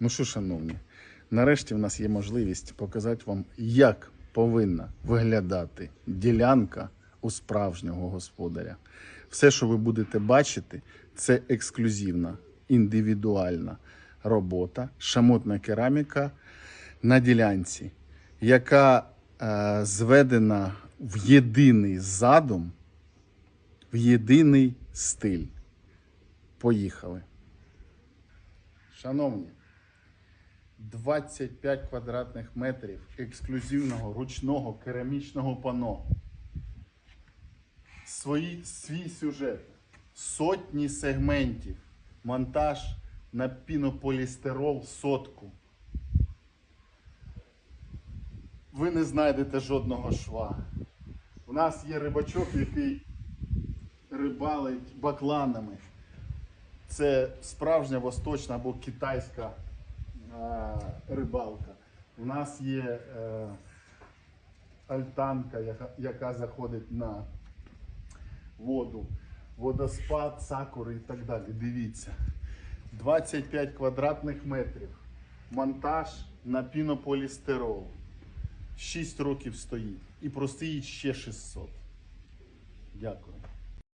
Ну що, шановні, нарешті в нас є можливість показати вам, як повинна виглядати ділянка у справжнього господаря. Все, що ви будете бачити, це ексклюзивна, індивідуальна робота, шамотна кераміка на ділянці, яка е, зведена в єдиний задум, в єдиний стиль. Поїхали. Шановні, 25 квадратних метрів ексклюзивного ручного керамічного пано. Свої, свій сюжет, сотні сегментів, монтаж на пінополістирол сотку. Ви не знайдете жодного шва. У нас є рибачок, який рибалить бакланами. Це справжня восточна або китайська рибалка. У нас є е, альтанка, яка, яка заходить на воду, водоспад, сакури і так далі. Дивіться. 25 квадратних метрів. Монтаж на пінополістирол. 6 років стоїть. І простоїть ще 600. Дякую.